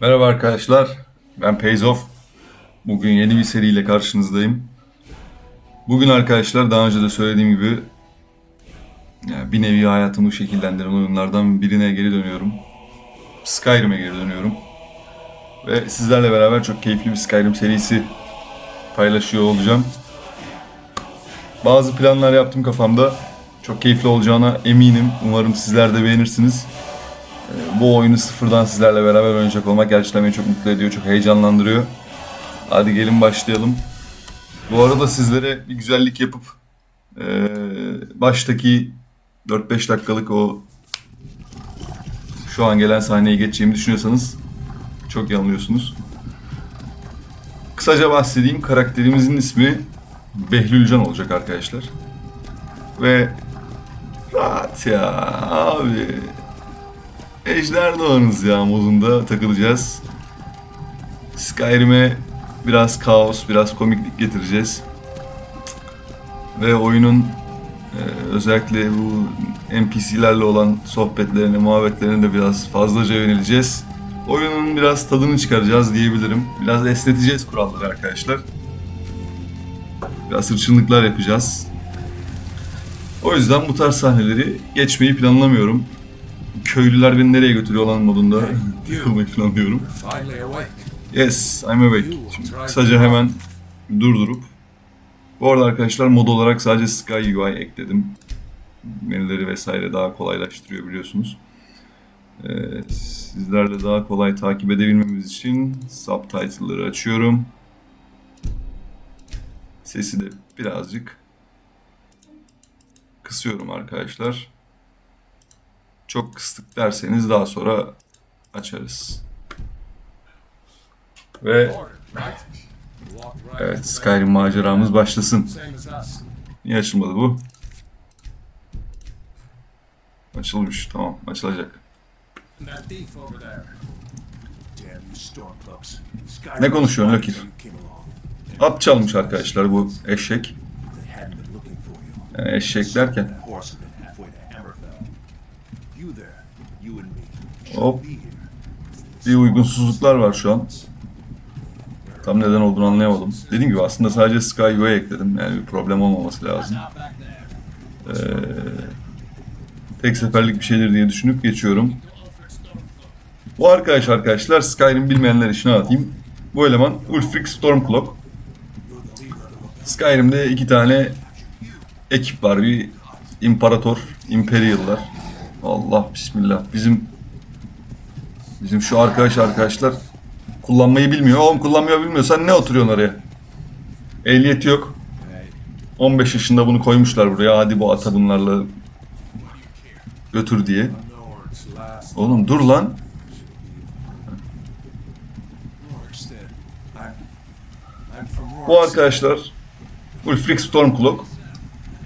Merhaba arkadaşlar, ben Peyzof. Bugün yeni bir seriyle karşınızdayım. Bugün arkadaşlar daha önce de söylediğim gibi yani bir nevi hayatımı şekillendiren oyunlardan birine geri dönüyorum. Skyrim'e geri dönüyorum. Ve sizlerle beraber çok keyifli bir Skyrim serisi paylaşıyor olacağım. Bazı planlar yaptım kafamda. Çok keyifli olacağına eminim. Umarım sizler de beğenirsiniz bu oyunu sıfırdan sizlerle beraber oynayacak olmak gerçekten beni çok mutlu ediyor, çok heyecanlandırıyor. Hadi gelin başlayalım. Bu arada sizlere bir güzellik yapıp eee, baştaki 4-5 dakikalık o şu an gelen sahneyi geçeceğimi düşünüyorsanız çok yanılıyorsunuz. Kısaca bahsedeyim. Karakterimizin ismi Behlülcan olacak arkadaşlar. Ve rahat ya abi. Ejder Dağınız ya modunda takılacağız. Skyrim'e biraz kaos, biraz komiklik getireceğiz. Ve oyunun e, özellikle bu NPC'lerle olan sohbetlerine, muhabbetlerine de biraz fazlaca yöneleceğiz. Oyunun biraz tadını çıkaracağız diyebilirim. Biraz esneteceğiz kuralları arkadaşlar. Biraz hırçınlıklar yapacağız. O yüzden bu tarz sahneleri geçmeyi planlamıyorum köylüler beni nereye götürüyor olan modunda takılmayı planlıyorum. Yes, I'm awake. Şimdi kısaca hemen durdurup bu arada arkadaşlar mod olarak sadece Sky UI ekledim. Menüleri vesaire daha kolaylaştırıyor biliyorsunuz. Ee, sizlerle daha kolay takip edebilmemiz için subtitle'ları açıyorum. Sesi de birazcık kısıyorum arkadaşlar. Çok kıstık derseniz daha sonra açarız. Ve evet Skyrim maceramız başlasın. Niye açılmadı bu? Açılmış tamam açılacak. Ne came along. At çalmış arkadaşlar bu eşek. Yani eşek derken. Hop. Bir uygunsuzluklar var şu an. Tam neden olduğunu anlayamadım. Dediğim gibi aslında sadece Sky UI ekledim. Yani bir problem olmaması lazım. Ee, tek seferlik bir şeydir diye düşünüp geçiyorum. Bu arkadaş arkadaşlar Skyrim bilmeyenler için anlatayım. Bu eleman Ulfric Stormcloak. Skyrim'de iki tane ekip var. Bir imparator, imperial'lar. Allah bismillah. Bizim bizim şu arkadaş arkadaşlar kullanmayı bilmiyor. Oğlum kullanmayı bilmiyorsan ne oturuyorsun oraya? Ehliyeti yok. 15 yaşında bunu koymuşlar buraya. Hadi bu ata bunlarla götür diye. Oğlum dur lan. Bu arkadaşlar Ulfric Stormcloak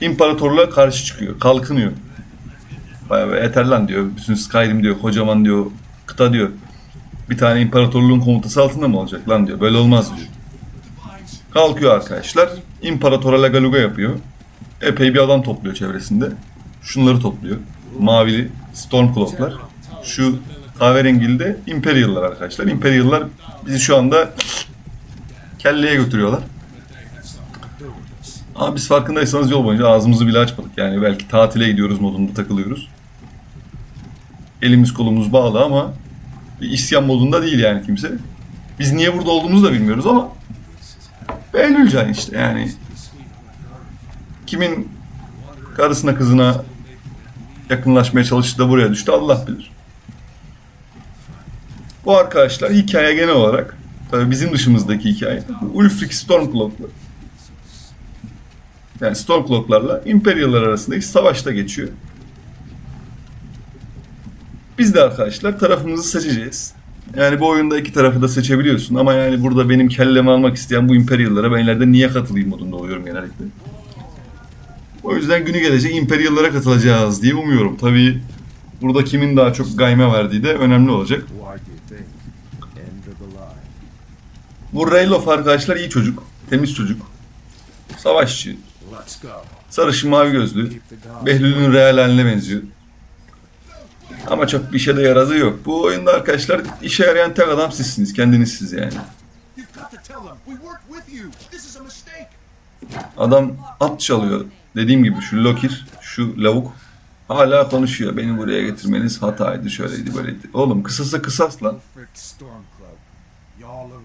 imparatorluğa karşı çıkıyor. Kalkınıyor. Bayağı yeter lan diyor. Bütün Skyrim diyor. Kocaman diyor. Kıta diyor. Bir tane imparatorluğun komutası altında mı olacak lan diyor. Böyle olmaz diyor. Kalkıyor arkadaşlar. İmparatora lagaluga yapıyor. Epey bir adam topluyor çevresinde. Şunları topluyor. Mavili Stormcloak'lar. Şu kahverengili de Imperial'lar arkadaşlar. Imperial'lar bizi şu anda kelleye götürüyorlar. Ama biz farkındaysanız yol boyunca ağzımızı bile açmadık. Yani belki tatile gidiyoruz modunda takılıyoruz. Elimiz kolumuz bağlı ama bir isyan modunda değil yani kimse. Biz niye burada olduğumuzu da bilmiyoruz ama Behlülcan işte yani. Kimin karısına kızına yakınlaşmaya çalıştı da buraya düştü Allah bilir. Bu arkadaşlar hikaye genel olarak tabii bizim dışımızdaki hikaye Ulfric Stormcloak'la yani Stormcloak'larla Imperial'lar arasındaki savaşta geçiyor. Biz de arkadaşlar tarafımızı seçeceğiz. Yani bu oyunda iki tarafı da seçebiliyorsun ama yani burada benim kellemi almak isteyen bu Imperial'lara ben ileride niye katılayım modunda oluyorum genellikle. O yüzden günü gelecek Imperial'lara katılacağız diye umuyorum. Tabii burada kimin daha çok gayme verdiği de önemli olacak. Bu Rayloff arkadaşlar iyi çocuk. Temiz çocuk. Savaşçı. Sarışın mavi gözlü. Behlül'ün real haline benziyor. Ama çok bir işe de yaradığı yok. Bu oyunda arkadaşlar işe yarayan tek adam sizsiniz. Kendiniz siz yani. Adam at çalıyor. Dediğim gibi şu Lokir, şu lavuk hala konuşuyor. Beni buraya getirmeniz hataydı, şöyleydi, böyleydi. Oğlum kısasa kısas lan.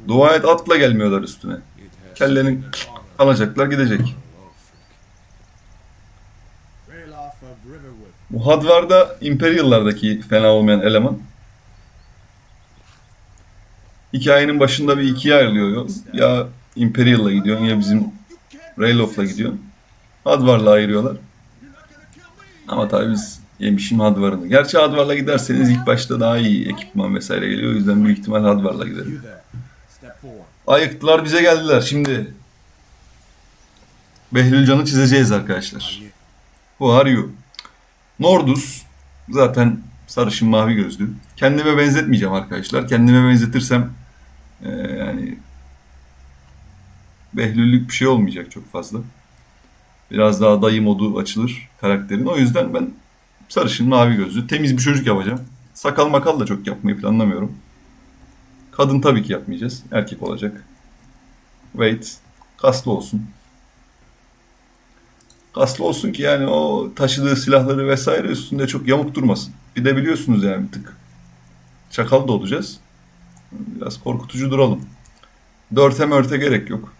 Dua et atla gelmiyorlar üstüne. Kellerini alacaklar gidecek. Bu Hadvar'da Imperial'lardaki fena olmayan eleman. Hikayenin başında bir ikiye ayrılıyor. Ya Imperial'la gidiyorsun ya bizim Rayloff'la gidiyorsun. Hadvar'la ayırıyorlar. Ama tabii biz yemişim Hadvar'ını. Gerçi Hadvar'la giderseniz ilk başta daha iyi ekipman vesaire geliyor. O yüzden büyük ihtimal Hadvar'la giderim. Ayıktılar bize geldiler şimdi. Behlül Can'ı çizeceğiz arkadaşlar. Bu are you? Nordus zaten sarışın mavi gözlü. Kendime benzetmeyeceğim arkadaşlar. Kendime benzetirsem eee, yani Behlüllük bir şey olmayacak çok fazla. Biraz daha dayı modu açılır karakterin. O yüzden ben sarışın mavi gözlü temiz bir çocuk yapacağım. Sakal makal da çok yapmayı planlamıyorum. Kadın tabii ki yapmayacağız. Erkek olacak. Wait. Kaslı olsun. Kaslı olsun ki yani o taşıdığı silahları vesaire üstünde çok yamuk durmasın. Bir de biliyorsunuz yani bir tık. Çakal da olacağız. Biraz korkutucu duralım. Dörte mörte gerek yok.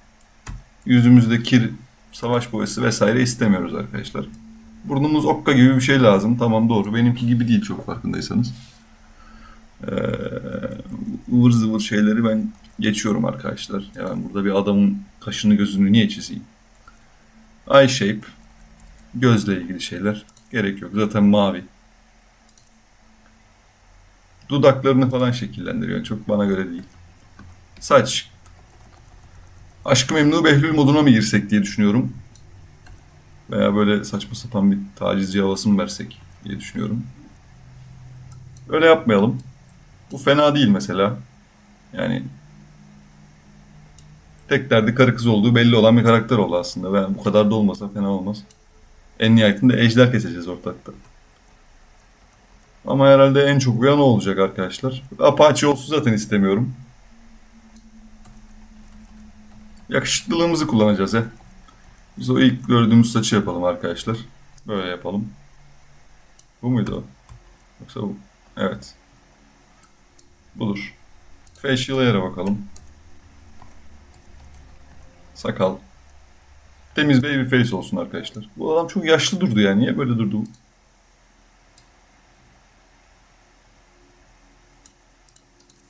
Yüzümüzde kir, savaş boyası vesaire istemiyoruz arkadaşlar. Burnumuz okka gibi bir şey lazım. Tamam doğru. Benimki gibi değil çok farkındaysanız. Ee, ıvır zıvır şeyleri ben geçiyorum arkadaşlar. Yani burada bir adamın kaşını gözünü niye çizeyim? Eye shape. Gözle ilgili şeyler. Gerek yok. Zaten mavi. Dudaklarını falan şekillendiriyor. Çok bana göre değil. Saç. Aşkı Memnu Behlül moduna mı girsek diye düşünüyorum. Veya böyle saçma sapan bir tacizci havası mı versek diye düşünüyorum. Öyle yapmayalım. Bu fena değil mesela. Yani tek derdi karı kız olduğu belli olan bir karakter oldu aslında. Ben bu kadar da olmasa fena olmaz. En nihayetinde ejder keseceğiz ortakta. Ama herhalde en çok uyan olacak arkadaşlar. Apache olsun zaten istemiyorum. Yakışıklılığımızı kullanacağız ya. Biz o ilk gördüğümüz saçı yapalım arkadaşlar. Böyle yapalım. Bu muydu o? Yoksa bu. Evet. Budur. Facial hair'e bakalım. Sakal. Temiz baby face olsun arkadaşlar. Bu adam çok yaşlı durdu yani. Niye böyle durdu?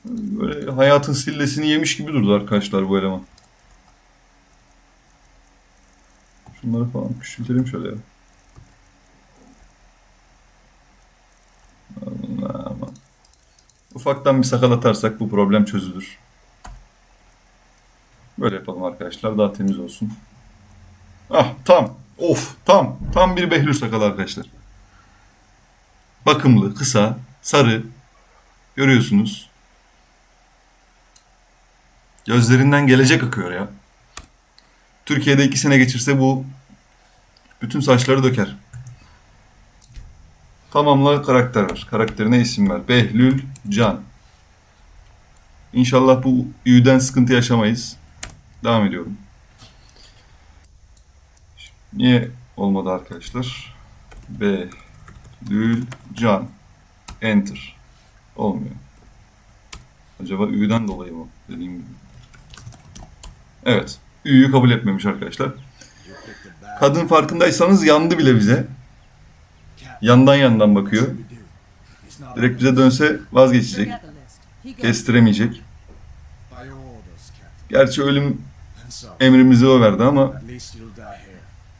Böyle hayatın sillesini yemiş gibi durdu arkadaşlar bu eleman. Şunları falan küçültelim şöyle ya. Ufaktan bir sakal atarsak bu problem çözülür. Böyle yapalım arkadaşlar. Daha temiz olsun. Ah tam. Of tam. Tam bir behlül sakalı arkadaşlar. Bakımlı, kısa, sarı. Görüyorsunuz. Gözlerinden gelecek akıyor ya. Türkiye'de iki sene geçirse bu bütün saçları döker. Tamamla karakter ver. Karakterine isim ver. Behlül Can. İnşallah bu üyden sıkıntı yaşamayız. Devam ediyorum. Niye olmadı arkadaşlar? Behlül Can. Enter. Olmuyor. Acaba üyden dolayı mı? Dediğim gibi. Evet. Üyü kabul etmemiş arkadaşlar. Kadın farkındaysanız yandı bile bize. Yandan yandan bakıyor. Direkt bize dönse vazgeçecek. Kestiremeyecek. Gerçi ölüm emrimizi o verdi ama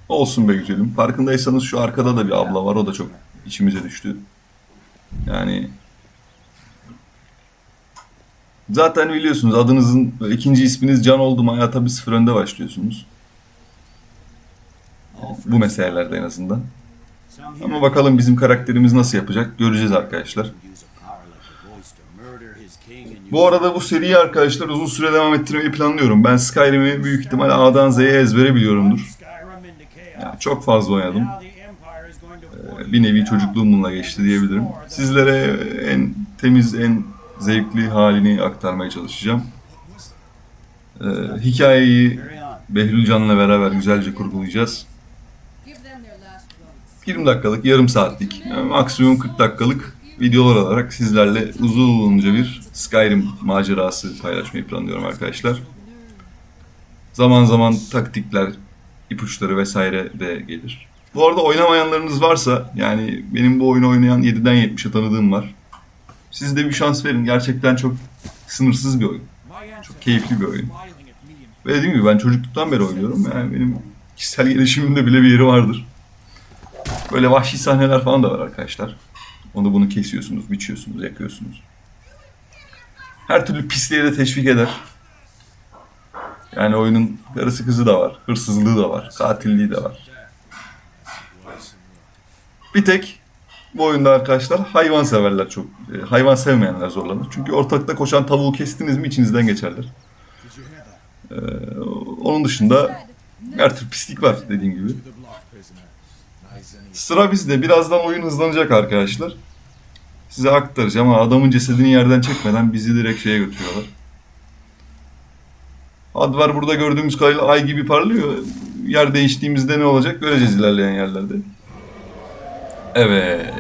olsun be güzelim. Farkındaysanız şu arkada da bir abla var. O da çok içimize düştü. Yani zaten biliyorsunuz adınızın ikinci isminiz Can oldu mu hayata bir sıfır önde başlıyorsunuz. Bu meselelerde en azından. Ama bakalım bizim karakterimiz nasıl yapacak göreceğiz arkadaşlar. Bu arada bu seriyi arkadaşlar uzun süre devam ettirmeyi planlıyorum. Ben Skyrim'i büyük ihtimal A'dan Z'ye ezbere biliyorumdur. Yani çok fazla oynadım. Ee, Bir nevi çocukluğum bununla geçti diyebilirim. Sizlere en temiz, en zevkli halini aktarmaya çalışacağım. Ee, hikayeyi Behlül Can'la beraber güzelce kurgulayacağız. Give them their last rites. 20 dakikalık, yarım saatlik, yani maksimum 40 dakikalık videolar olarak sizlerle uzunca bir Skyrim macerası paylaşmayı planlıyorum arkadaşlar. Zaman zaman taktikler, ipuçları vesaire de gelir. Bu arada oynamayanlarınız varsa, yani benim bu oyunu oynayan 7'den 70'e tanıdığım var. Siz de bir şans verin. Gerçekten çok sınırsız bir oyun. Çok keyifli bir oyun. Ve dediğim gibi ben çocukluktan beri oynuyorum. Yani benim kişisel gelişimimde bile bir yeri vardır. Böyle vahşi sahneler falan da var arkadaşlar. Onu bunu kesiyorsunuz, biçiyorsunuz, yakıyorsunuz. Her türlü pisliğe de teşvik eder. Yani oyunun karısı kızı da var, hırsızlığı da var, katilliği de var. Bir tek bu oyunda arkadaşlar hayvan severler çok. e, Hayvan sevmeyenler zorlanır. Çünkü ortakta koşan tavuğu kestiniz mi içinizden geçerler. Ee, onun dışında her tür pislik var dediğim gibi. Sıra bizde. Birazdan oyun hızlanacak arkadaşlar. Size aktaracağım ama adamın cesedini yerden çekmeden bizi direkt şeye götürüyorlar. Advar burada gördüğümüz kadarıyla ay gibi parlıyor. Yer değiştiğimizde ne olacak göreceğiz ilerleyen yerlerde. Evet.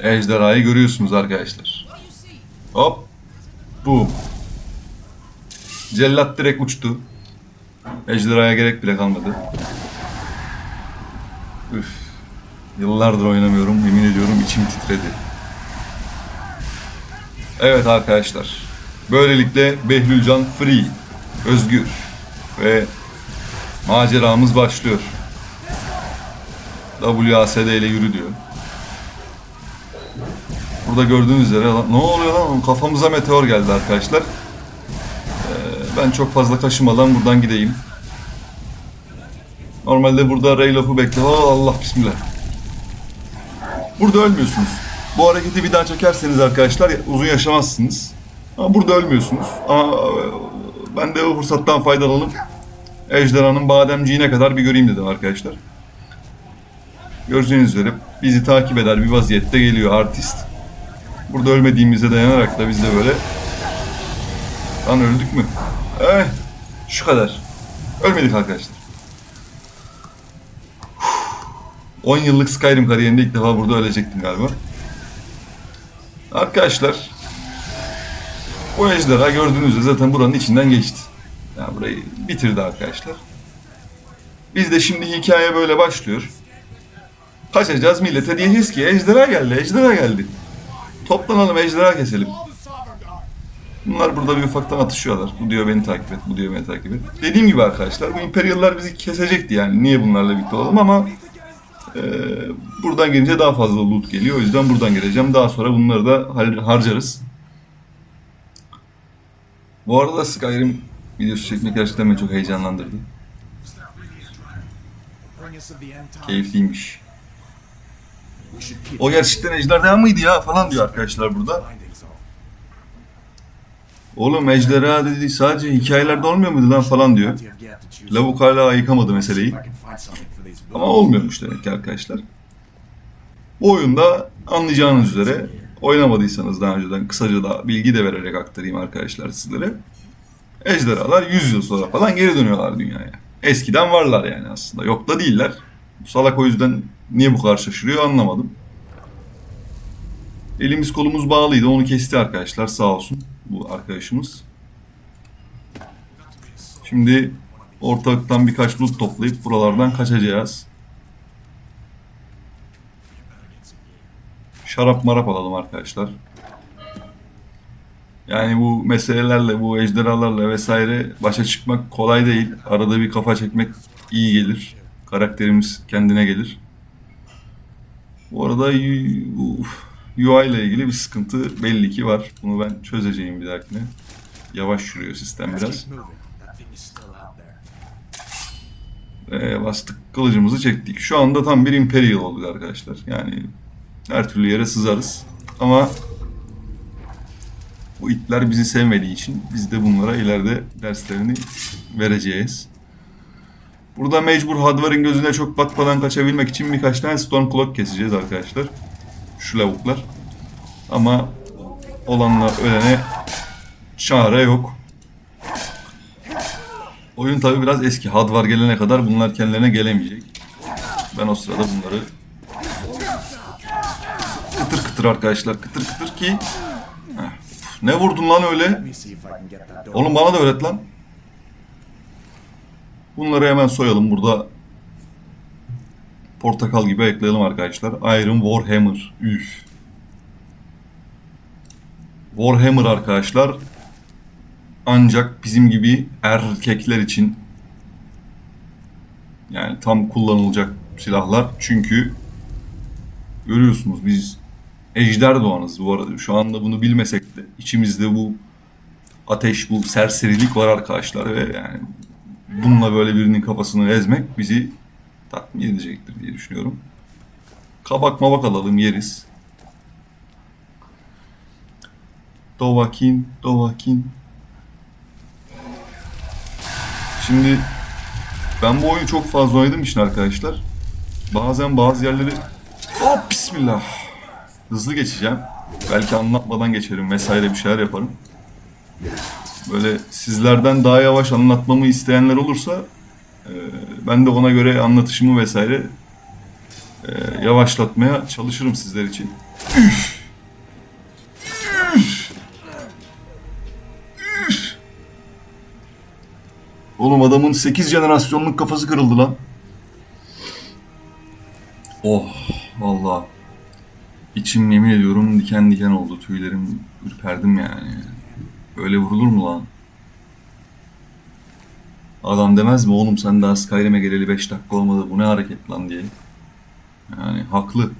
Ejderhayı görüyorsunuz arkadaşlar. Hop. Boom. Cellat direkt uçtu. Ejderhaya gerek bile kalmadı. Üf. Yıllardır oynamıyorum. Yemin ediyorum içim titredi. Evet arkadaşlar. Böylelikle Behlülcan free. Özgür. Ve maceramız başlıyor. WASD ile yürü diyor. Burada gördüğünüz üzere ne oluyor lan? Kafamıza meteor geldi arkadaşlar. Ee, ben çok fazla kaşımadan buradan gideyim. Normalde burada Raylof'u bekle. Aa, Allah bismillah. Burada ölmüyorsunuz. Bu hareketi bir daha çekerseniz arkadaşlar uzun yaşamazsınız. Ama burada ölmüyorsunuz. Ama e, ben de o fırsattan faydalanıp Ejderhanın bademciğine kadar bir göreyim dedim arkadaşlar. Göreceğiniz üzere bizi takip eder bir vaziyette geliyor artist. Burada ölmediğimize dayanarak da biz de böyle Lan öldük mü? Eh, şu kadar. Ölmedik arkadaşlar. 10 yıllık Skyrim kariyerinde ilk defa burada ölecektim galiba. Arkadaşlar bu ejderha gördüğünüz üzere zaten buranın içinden geçti. Yani burayı bitirdi arkadaşlar. Biz de şimdi hikaye böyle başlıyor. Kaçacağız millete diyeceğiz ki ejderha geldi, ejderha geldi. Toplanalım ejderha keselim. Bunlar burada bir ufaktan atışıyorlar. Bu diyor beni takip et, bu diyor beni takip et. Dediğim gibi arkadaşlar bu Imperial'lar bizi kesecekti yani. Niye bunlarla birlikte olalım ama e, buradan gelince daha fazla loot geliyor. O yüzden buradan geleceğim. Daha sonra bunları da har- harcarız. Bu arada Skyrim videosu çekmek gerçekten beni çok heyecanlandırdı. Keyifliymiş. O gerçekten ejderha mıydı ya falan diyor arkadaşlar burada. Oğlum ejderha dedi sadece hikayelerde olmuyor muydu lan falan diyor. Lavuk hala yıkamadı meseleyi. Ama olmuyormuş demek ki arkadaşlar. Bu oyunda anlayacağınız üzere oynamadıysanız daha önceden kısaca da bilgi de vererek aktarayım arkadaşlar sizlere. Ejderhalar 100 yıl sonra falan geri dönüyorlar dünyaya. Eskiden varlar yani aslında. Yok da değiller. Salak o yüzden niye bu kadar şaşırıyor anlamadım. Elimiz kolumuz bağlıydı. Onu kesti arkadaşlar sağ olsun bu arkadaşımız. Şimdi ortalıktan birkaç loot toplayıp buralardan kaçacağız. Şarap marap alalım arkadaşlar. Yani bu meselelerle, bu ejderhalarla vesaire başa çıkmak kolay değil. Arada bir kafa çekmek iyi gelir. Karakterimiz kendine gelir. Bu arada UI ile ilgili bir sıkıntı belli ki var. Bunu ben çözeceğim bir dahakine. Yavaş yürüyor sistem biraz. Ee, bastık kılıcımızı çektik. Şu anda tam bir Imperial olduk arkadaşlar. Yani her türlü yere sızarız. Ama bu itler bizi sevmediği için biz de bunlara ileride derslerini vereceğiz. Burada mecbur Hadvar'ın gözüne çok batmadan kaçabilmek için birkaç tane Stormcloak keseceğiz arkadaşlar. Şu lavuklar. Ama olanla ölene çare yok. Oyun tabi biraz eski. Hadvar gelene kadar bunlar kendilerine gelemeyecek. Ben o sırada bunları kıtır arkadaşlar. Kıtır kıtır ki. Ne vurdun lan öyle? Oğlum bana da öğret lan. Bunları hemen soyalım burada. Portakal gibi ekleyelim arkadaşlar. Iron Warhammer. Üf. Warhammer arkadaşlar. Ancak bizim gibi erkekler için yani tam kullanılacak silahlar. Çünkü görüyorsunuz biz ejder doğanız bu arada. Şu anda bunu bilmesek de içimizde bu ateş, bu serserilik var arkadaşlar ve yani bununla böyle birinin kafasını ezmek bizi tatmin edecektir diye düşünüyorum. Kabak mabak alalım yeriz. Dovakin, Dovakin. Şimdi ben bu oyunu çok fazla oynadığım için arkadaşlar bazen bazı yerleri hop bismillah hızlı geçeceğim. Belki anlatmadan geçerim vesaire bir şeyler yaparım. Böyle sizlerden daha yavaş anlatmamı isteyenler olursa e, ben de ona göre anlatışımı vesaire e, yavaşlatmaya çalışırım sizler için. Üf! Oğlum adamın 8 jenerasyonluk kafası kırıldı lan. Oh vallahi içim yemin ediyorum diken diken oldu. Tüylerim ürperdim yani. Öyle vurulur mu lan? Adam demez mi oğlum sen daha Skyrim'e geleli 5 dakika olmadı bu ne hareket lan diye. Yani haklı.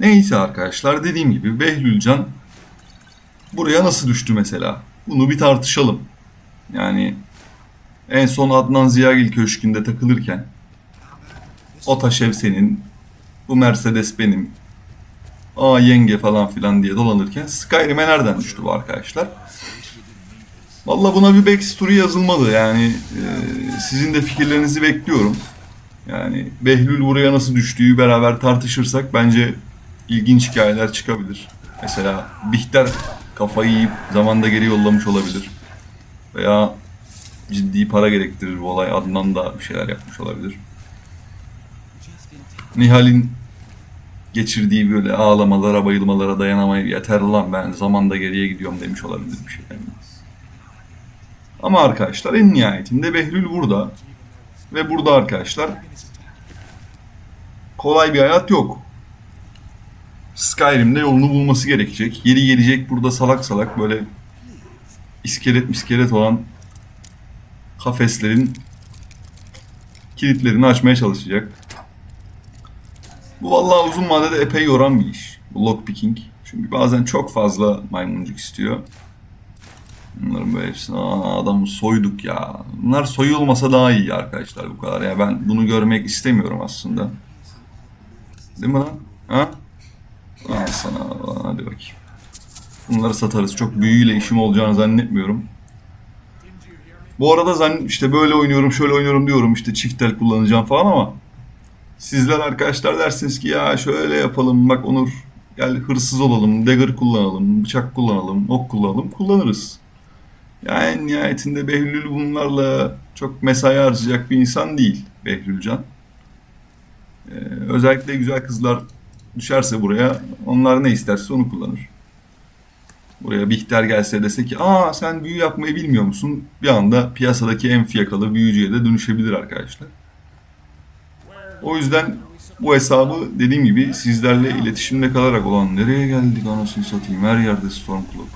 Neyse arkadaşlar dediğim gibi Behlülcan buraya nasıl düştü mesela? Bunu bir tartışalım. Yani en son Adnan Ziyagil Köşkü'nde takılırken o taş ev senin, bu Mercedes benim, aa yenge falan filan diye dolanırken Skyrim'e nereden düştü bu arkadaşlar? Valla buna bir backstory yazılmalı yani e, sizin de fikirlerinizi bekliyorum. Yani Behlül buraya nasıl düştüğü beraber tartışırsak bence ilginç hikayeler çıkabilir. Mesela Bihter kafayı yiyip zamanda geri yollamış olabilir. Veya ciddi para gerektirir bu olay. Adnan da bir şeyler yapmış olabilir. Nihal'in geçirdiği böyle ağlamalara, bayılmalara dayanamayıp yeter lan ben zamanda geriye gidiyorum demiş olabilir bir şey. Ama arkadaşlar en nihayetinde Behlül burada. Ve burada arkadaşlar kolay bir hayat yok. Skyrim'de yolunu bulması gerekecek. Yeri gelecek burada salak salak böyle iskelet miskelet olan kafeslerin kilitlerini açmaya çalışacak. Bu vallahi uzun vadede epey yoran bir iş. Bu lockpicking. Çünkü bazen çok fazla maymuncuk istiyor. Bunların böyle hepsini Aa, adamı soyduk ya. Bunlar soyulmasa daha iyi arkadaşlar bu kadar. Ya ben bunu görmek istemiyorum aslında. Değil mi lan? Ha? Al sana hadi bakayım. Bunları satarız. Çok büyüyle işim olacağını zannetmiyorum. Bu arada zann işte böyle oynuyorum, şöyle oynuyorum diyorum işte çift el kullanacağım falan ama sizler arkadaşlar dersiniz ki ya şöyle yapalım bak Onur gel hırsız olalım, dagger kullanalım, bıçak kullanalım, ok kullanalım, kullanırız. Yani nihayetinde Behlül bunlarla çok mesai harcayacak bir insan değil Behlülcan. Ee, özellikle güzel kızlar düşerse buraya onlar ne isterse onu kullanır. Buraya Bihter gelse dese ki aa sen büyü yapmayı bilmiyor musun? Bir anda piyasadaki en fiyakalı büyücüye de dönüşebilir arkadaşlar. O yüzden bu hesabı dediğim gibi sizlerle iletişimde kalarak olan nereye geldik anasını satayım her yerde Stormcloak.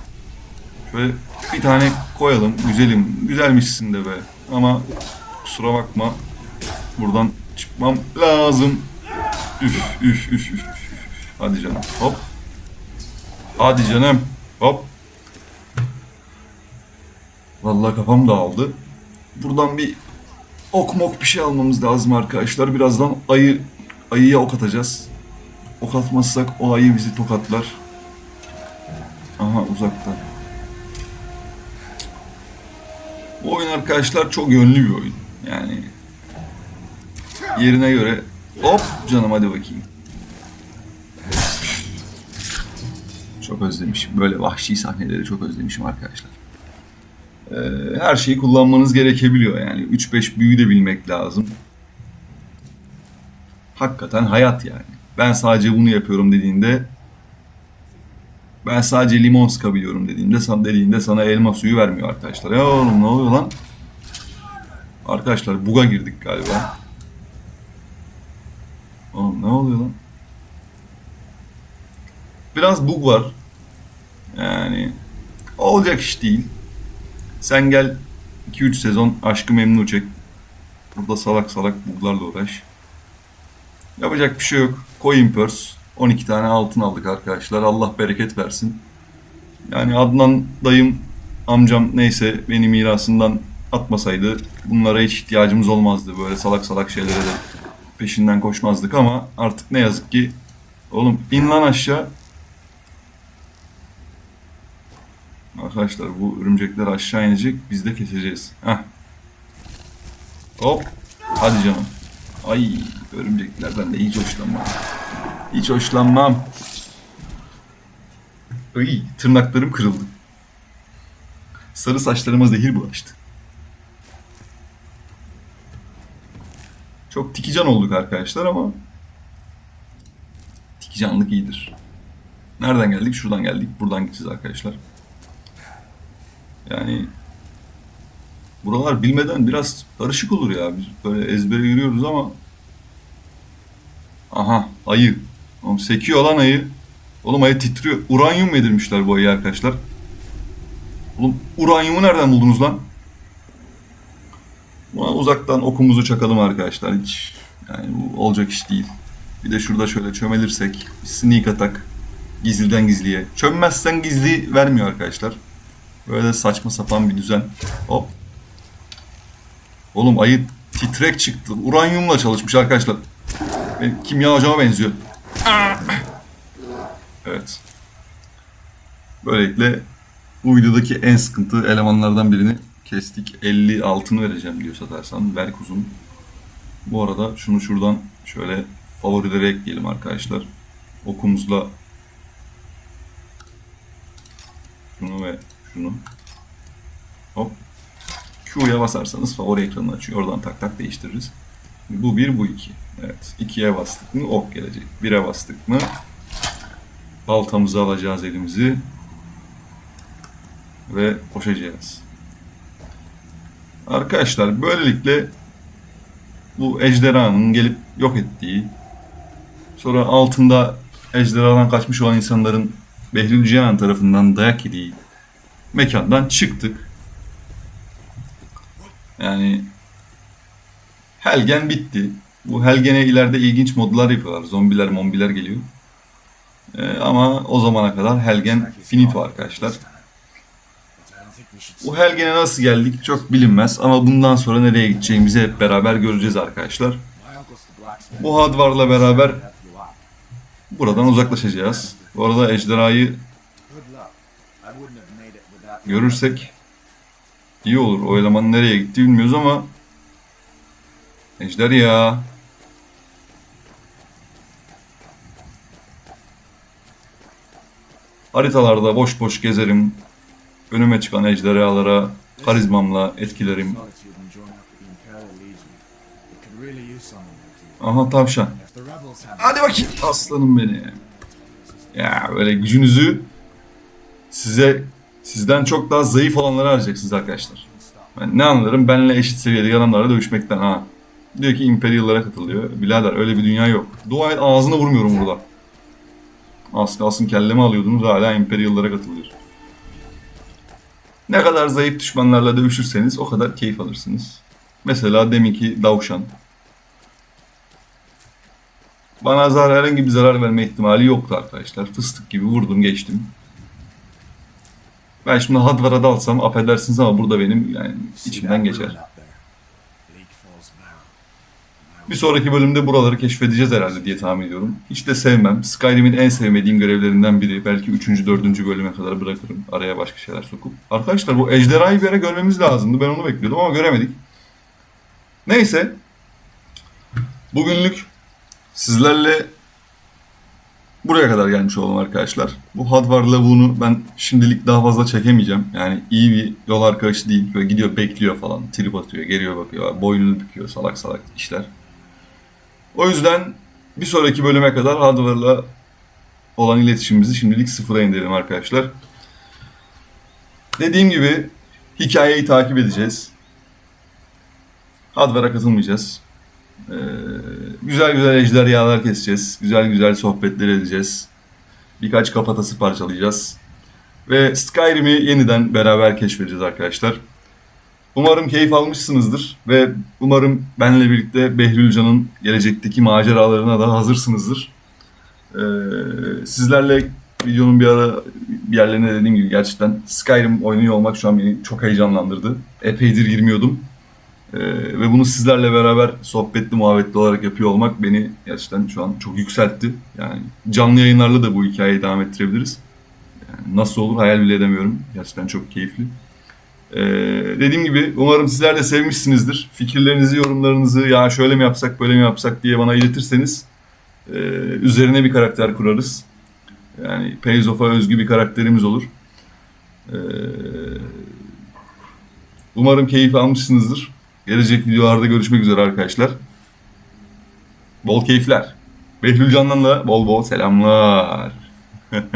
Şöyle bir tane koyalım güzelim güzelmişsin de be ama kusura bakma buradan çıkmam lazım. Üf üf üf üf. Hadi canım hop. Hadi canım hop. Vallahi kafam dağıldı. Buradan bir ok mok bir şey almamız lazım arkadaşlar. Birazdan ayı ayıya ok atacağız. Ok atmazsak o ayı bizi tokatlar. Aha uzakta. Bu oyun arkadaşlar çok yönlü bir oyun. Yani yerine göre hop canım hadi bakayım. Çok özlemişim. Böyle vahşi sahneleri çok özlemişim arkadaşlar. Ee, her şeyi kullanmanız gerekebiliyor yani. 3-5 büyü de bilmek lazım. Hakikaten hayat yani. Ben sadece bunu yapıyorum dediğinde ben sadece limon sıkabiliyorum dediğinde dediğinde sana elma suyu vermiyor arkadaşlar. Ya oğlum ne oluyor lan? Arkadaşlar buga girdik galiba. Oğlum ne oluyor lan? Biraz bug var. Yani olacak iş değil. Sen gel 2-3 sezon aşkı memnu çek. Burada salak salak buglarla uğraş. Yapacak bir şey yok. Coin purse. 12 tane altın aldık arkadaşlar. Allah bereket versin. Yani Adnan dayım, amcam neyse beni mirasından atmasaydı bunlara hiç ihtiyacımız olmazdı. Böyle salak salak şeylere de peşinden koşmazdık ama artık ne yazık ki oğlum in lan aşağı. Arkadaşlar bu örümcekler aşağı inecek. Biz de keseceğiz. Heh. Hop. Hadi canım. Ay örümceklerden de hiç hoşlanmam. Hiç hoşlanmam. Ay tırnaklarım kırıldı. Sarı saçlarıma zehir bulaştı. Çok tikican olduk arkadaşlar ama tikicanlık iyidir. Nereden geldik? Şuradan geldik. Buradan gideceğiz arkadaşlar. Yani buralar bilmeden biraz karışık olur ya. Biz böyle ezbere yürüyoruz ama Aha ayı. Oğlum sekiyor lan ayı. Oğlum ayı titriyor. Uranyum yedirmişler bu ayı arkadaşlar? Oğlum uranyumu nereden buldunuz lan? Buna uzaktan okumuzu çakalım arkadaşlar. Hiç yani bu olacak iş değil. Bir de şurada şöyle çömelirsek sneak atak gizliden gizliye. Çömmezsen gizli vermiyor arkadaşlar. Böyle saçma sapan bir düzen. Hop. Oğlum ayı titrek çıktı. Uranyumla çalışmış arkadaşlar. Benim kimya hocama benziyor. Evet. Böylelikle bu videodaki en sıkıntı elemanlardan birini kestik. 50 altını vereceğim diyor satarsan. Berk uzun. Bu arada şunu şuradan şöyle favorilere ekleyelim arkadaşlar. Okumuzla şunu ve şunu. Hop. Q'ya basarsanız favori ekranını açıyor. Oradan tak tak değiştiririz. Bu bir, bu iki. Evet. ikiye bastık mı ok gelecek. Bire bastık mı baltamızı alacağız elimizi ve koşacağız. Arkadaşlar böylelikle bu ejderhanın gelip yok ettiği sonra altında ejderhadan kaçmış olan insanların Behlül Cihan tarafından dayak yediği mekandan çıktık. Yani Helgen bitti. Bu Helgen'e ileride ilginç modlar yapıyorlar. Zombiler, mombiler geliyor. Ee, ama o zamana kadar Helgen finito arkadaşlar. Bu Helgen'e nasıl geldik çok bilinmez ama bundan sonra nereye gideceğimizi hep beraber göreceğiz arkadaşlar. Bu Hadvar'la beraber buradan uzaklaşacağız. Bu arada ejderhayı görürsek iyi olur. O elemanın nereye gitti bilmiyoruz ama Ejder ya. Haritalarda boş boş gezerim. Önüme çıkan ejderhalara karizmamla etkilerim. Aha tavşan. Hadi bakayım aslanım beni. Ya böyle gücünüzü size sizden çok daha zayıf olanlara harcayacaksınız arkadaşlar. Ben ne anlarım benle eşit seviyede adamlarla dövüşmekten ha. Diyor ki Imperial'lara katılıyor. Birader öyle bir dünya yok. Dua et ağzına vurmuyorum burada. Az kalsın kellemi alıyordunuz hala Imperial'lara katılıyor. Ne kadar zayıf düşmanlarla dövüşürseniz o kadar keyif alırsınız. Mesela deminki Davşan. Bana zarar, herhangi bir zarar verme ihtimali yoktu arkadaşlar. Fıstık gibi vurdum geçtim. Ben şimdi Hadvar'a dalsam affedersiniz ama burada benim yani içimden geçer. Bir sonraki bölümde buraları keşfedeceğiz herhalde diye tahmin ediyorum. Hiç de sevmem. Skyrim'in en sevmediğim görevlerinden biri. Belki 3. 4. bölüme kadar bırakırım. Araya başka şeyler sokup. Arkadaşlar bu ejderhayı bir yere görmemiz lazımdı. Ben onu bekliyordum ama göremedik. Neyse. Bugünlük sizlerle buraya kadar gelmiş olalım arkadaşlar. Bu Hadvar lavuğunu ben şimdilik daha fazla çekemeyeceğim. Yani iyi bir yol arkadaşı değil. Böyle gidiyor bekliyor falan. Trip atıyor, geliyor bakıyor. Boynunu büküyor salak salak işler. O yüzden bir sonraki bölüme kadar Hadvar'la olan iletişimimizi şimdilik sıfıra indirelim arkadaşlar. Dediğim gibi hikayeyi takip edeceğiz. Hadvar'a katılmayacağız. Ee, güzel güzel ejderhalar keseceğiz. Güzel güzel sohbetler edeceğiz. Birkaç kafatası parçalayacağız. Ve Skyrim'i yeniden beraber keşfedeceğiz arkadaşlar. Umarım keyif almışsınızdır ve umarım benle birlikte Behlülcan'ın gelecekteki maceralarına da hazırsınızdır. Ee, sizlerle videonun bir ara bir yerlerine dediğim gibi gerçekten Skyrim oynuyor olmak şu an beni çok heyecanlandırdı. Epeydir girmiyordum. Ee, ve bunu sizlerle beraber sohbetli muhabbetli olarak yapıyor olmak beni gerçekten şu an çok yükseltti. Yani canlı yayınlarla da bu hikayeyi devam ettirebiliriz. Yani nasıl olur hayal bile edemiyorum. Gerçekten çok keyifli. Ee, dediğim gibi umarım sizler de sevmişsinizdir. Fikirlerinizi, yorumlarınızı ya şöyle mi yapsak böyle mi yapsak diye bana iletirseniz e, üzerine bir karakter kurarız. Yani Pays özgü bir karakterimiz olur. Ee, umarım keyif almışsınızdır. Gelecek videolarda görüşmek üzere arkadaşlar. Bol keyifler. Behlül Can'dan da bol bol selamlar.